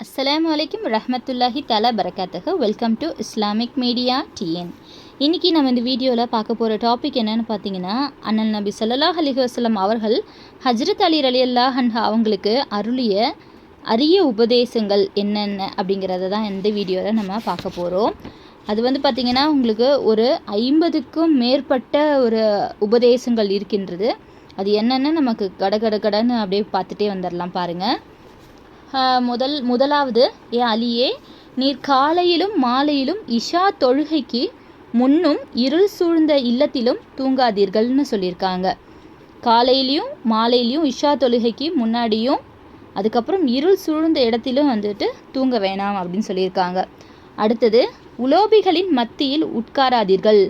அஸ்ஸலாமு அலைக்கும் ரஹமத்துல்லாஹி தலா பரகாத்தக welcome to Islamic media TN இன்றைக்கி நம்ம இந்த வீடியோவில் பார்க்க போகிற டாபிக் என்னென்னு பார்த்தீங்கன்னா அண்ணல் நபி ஸல்லல்லாஹு அலி வசலம் அவர்கள் ஹஜ்ரத் அலி அலி அல்லாஹ் அவங்களுக்கு அருளிய அரிய உபதேசங்கள் என்னென்ன அப்படிங்கிறத தான் இந்த வீடியோவில் நம்ம பார்க்க போகிறோம் அது வந்து பார்த்திங்கன்னா உங்களுக்கு ஒரு ஐம்பதுக்கும் மேற்பட்ட ஒரு உபதேசங்கள் இருக்கின்றது. அது என்னென்னு நமக்கு கட கட கடன்னு அப்படியே பார்த்துட்டே வந்துடலாம் பாருங்கள் முதல் முதலாவது ஏ அலியே நீர் காலையிலும் மாலையிலும் இஷா தொழுகைக்கு முன்னும் இருள் சூழ்ந்த இல்லத்திலும் தூங்காதீர்கள்னு சொல்லியிருக்காங்க. காலையிலையும் மாலையிலையும் இஷா தொழுகைக்கு முன்னாடியும் அதுக்கப்புறம் இருள் சூழ்ந்த இடத்திலும் வந்துட்டு தூங்க வேணாம் அப்படின்னு சொல்லியிருக்காங்க. அடுத்தது உலோபிகளின் மத்தியில் உட்காராதீர்கள்.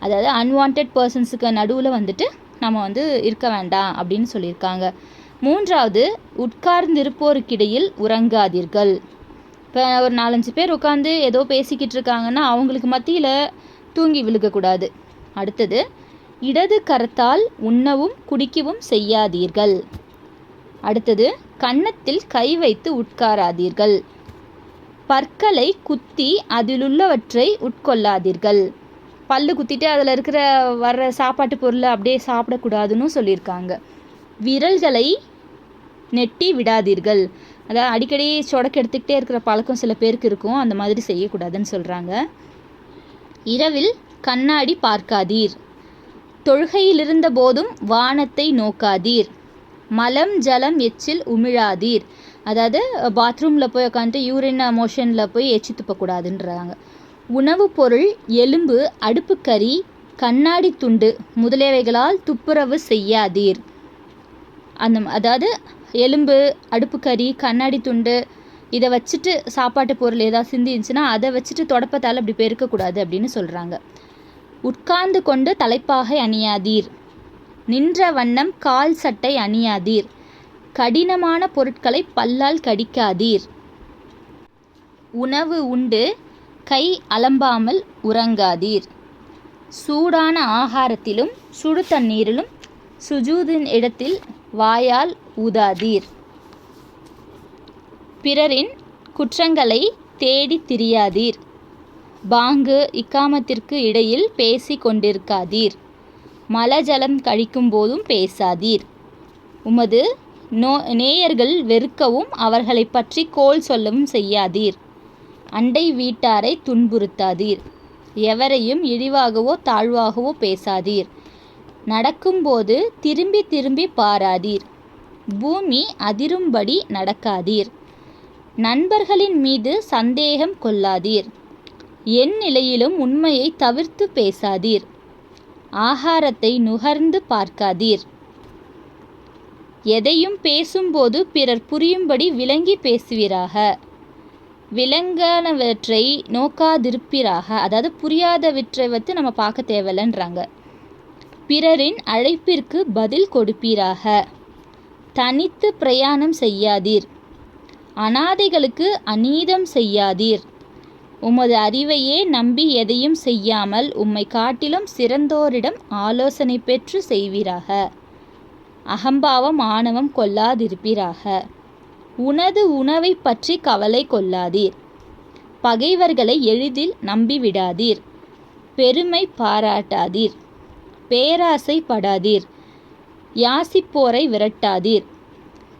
அதாவது அன்வான்ட் பர்சன்ஸுக்கு நடுவில் வந்துட்டு நம்ம வந்து இருக்க வேண்டாம் அப்படின்னு சொல்லியிருக்காங்க. மூன்றாவது உட்கார்ந்திருப்போருக்கிடையில் உறங்காதீர்கள். இப்போ ஒரு நாலஞ்சு பேர் உட்காந்து ஏதோ பேசிக்கிட்டு இருக்காங்கன்னா அவங்களுக்கு மத்தியில் தூங்கி விழுகக்கூடாது. அடுத்தது இடது கரத்தால் உண்ணவும் குடிக்கவும் செய்யாதீர்கள். அடுத்தது கன்னத்தில் கை வைத்து உட்காராதீர்கள். பற்களை குத்தி அதிலுள்ளவற்றை உட்கொள்ளாதீர்கள். பல்லு குத்திட்டு அதில் இருக்கிற வர்ற சாப்பாட்டு பொருளை அப்படியே சாப்பிடக்கூடாதுன்னு சொல்லியிருக்காங்க. விரல்களை நெட்டி விடாதீர்கள். அதாவது அடிக்கடி சொடக்கு எடுத்துக்கிட்டே இருக்கிற பழக்கம் சில பேருக்கு இருக்கும். அந்த மாதிரி செய்யக்கூடாதுன்னு சொல்கிறாங்க இரவில் கண்ணாடி பார்க்காதீர். தொழுகையிலிருந்த போதும் வானத்தை நோக்காதீர். மலம் ஜலம் எச்சில் உமிழாதீர். அதாவது பாத்ரூமில் போய் உட்காந்துட்டு யூரின் மோஷனில் போய் எச்சி துப்பக்கூடாதுன்றாங்க. உணவுப் பொருள் எலும்பு அடுப்புக்கறி கண்ணாடி துண்டு முதலியவைகளால் துப்புரவு செய்யாதீர். அந்த அதாவது எலும்பு அடுப்புக்கறி கண்ணாடி துண்டு இதை வச்சுட்டு சாப்பாட்டு பொருள் ஏதாவது சிந்திச்சுன்னா அதை வச்சுட்டு தொடப்பத்தால் அப்படி பெருக்கக்கூடாது அப்படின்னு சொல்கிறாங்க உட்கார்ந்து கொண்டு தலைப்பாகை அணியாதீர். நின்ற வண்ணம் கால் சட்டை அணியாதீர். கடினமான பொருட்களை பல்லால் கடிக்காதீர். உணவு உண்டு கை அலம்பாமல் உறங்காதீர். சூடான ஆகாரத்திலும் சுடு தண்ணீரிலும் சுஜூதின் இடத்தில் வாயால் ஊதாதீர். பிறரின் குற்றங்களை தேடி திரியாதீர். பாங்கு இக்காமத்திற்கு இடையில் பேசி கொண்டிருக்காதீர். மலஜலம் கழிக்கும் போதும் பேசாதீர். உமது நோ நேயர்கள் வெறுக்கவும் அவர்களை பற்றி கோல் சொல்லவும் செய்யாதீர். அண்டை வீட்டாரை துன்புறுத்தாதீர். எவரையும் இழிவாகவோ தாழ்வாகவோ பேசாதீர். நடக்கும்போது திரும்பி திரும்பி பாராதீர். பூமி அதிரும்படி நடக்காதீர். நண்பர்களின் மீது சந்தேகம் கொள்ளாதீர். என் நிலையிலும் உண்மையை தவிர்த்து பேசாதீர். ஆகாரத்தை நுகர்ந்து பார்க்காதீர். எதையும் பேசும்போது பிறர் புரியும்படி விளங்கி பேசுவீராக. விலங்கானவற்றை நோக்காதிருப்பீராக. அதாவது புரியாதவற்றை வந்து நம்ம பார்க்க தேவையில்லைன்றாங்க. பிறரின் அழைப்பிற்கு பதில் கொடுப்பீராக. தனித்து பிரயாணம் செய்யாதீர். அனாதைகளுக்கு அநீதம் செய்யாதீர். உமது அறிவையே நம்பி எதையும் செய்யாமல் உம்மை காட்டிலும் சிறந்தோரிடம் ஆலோசனை பெற்று செய்வீராக. அகம்பாவம் ஆணவம் கொள்ளாதிருப்பீராக. உனது உணவை பற்றி கவலை கொள்ளாதீர். பகைவர்களை எளிதில் நம்பிவிடாதீர். பெருமை பாராட்டாதீர். பேராசை படாதீர் யாசிப்போரை விரட்டாதீர்.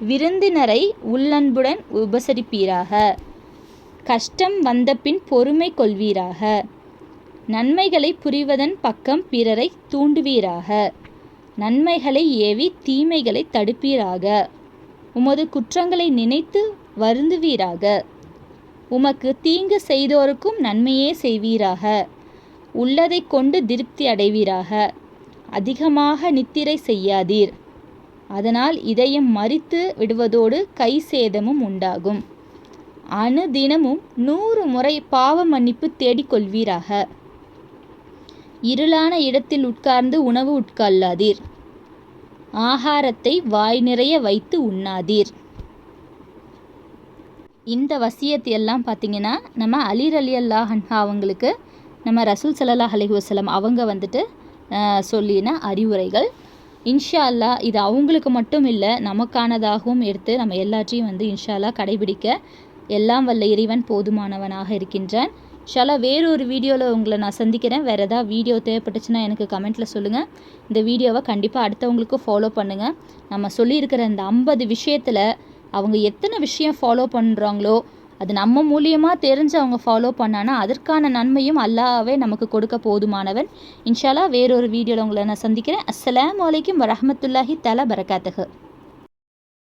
விருந்தினரை உள்ளன்புடன் உபசரிப்பீராக. கஷ்டம் வந்தபின் பொறுமை கொள்வீராக. நன்மைகளை புரிவதன் பக்கம் பிறரை தூண்டுவீராக. நன்மைகளை ஏவி தீமைகளை தடுப்பீராக. உமது குற்றங்களை நினைத்து வருந்துவீராக. உமக்கு தீங்கு செய்தோருக்கும் நன்மையே செய்வீராக. உள்ளதை கொண்டு திருப்தி அடைவீராக. அதிகமாக நித்திரை செய்யாதீர். அதனால் இதயம் மறித்து விடுவதோடு கை சேதமும் உண்டாகும். அனுதினமும் நூறு முறை பாவ மன்னிப்பு தேடிக்கொள்வீராக இருளான இடத்தில் உட்கார்ந்து உணவு உட்கொள்ளாதீர். ஆகாரத்தை வாய் நிறைய வைத்து உண்ணாதீர். இந்த வசியத்தை எல்லாம் பார்த்தீங்கன்னா நம்ம அலிர் அலி அல்லாஹன்ஹா அவங்களுக்கு நம்ம ரசூல் சல்லல்லாஹ் அலைஹி வஸல்லம் அவங்க வந்துட்டு சொல்லின அறிவுரைகள். இன்ஷா இது அவங்களுக்கு மட்டும் இல்லை நமக்கானதாகவும் எடுத்து நம்ம எல்லாத்தையும் வந்து இன்ஷா அல்லாஹ் கடைபிடிக்க எல்லாம் வல்ல இறைவன் போதுமானவனாக இருக்கின்றான். ஷாலா வேறொரு வீடியோவில் உங்களை நான் சந்திக்கிறேன். வேறு ஏதாவது வீடியோ தேவைப்பட்டுச்சுன்னா எனக்கு கமெண்ட்டில் சொல்லுங்கள் இந்த வீடியோவை கண்டிப்பாக அடுத்தவங்களுக்கும் ஃபாலோ பண்ணுங்கள் நம்ம சொல்லியிருக்கிற இந்த ஐம்பது விஷயத்தில் அவங்க எத்தனை விஷயம் ஃபாலோ பண்ணுறாங்களோ அது நம்ம மூலியமாக தெரிஞ்சு அவங்க ஃபாலோ பண்ணானா அதற்கான நன்மையும் அல்லாவே நமக்கு கொடுக்க போதுமானவன். இன்ஷாலா வேறொரு வீடியோவில் உங்களை நான் சந்திக்கிறேன். அஸ்ஸலாமு அலைக்கும் வரமத்துல்லாஹி தலா பரகாத்தகு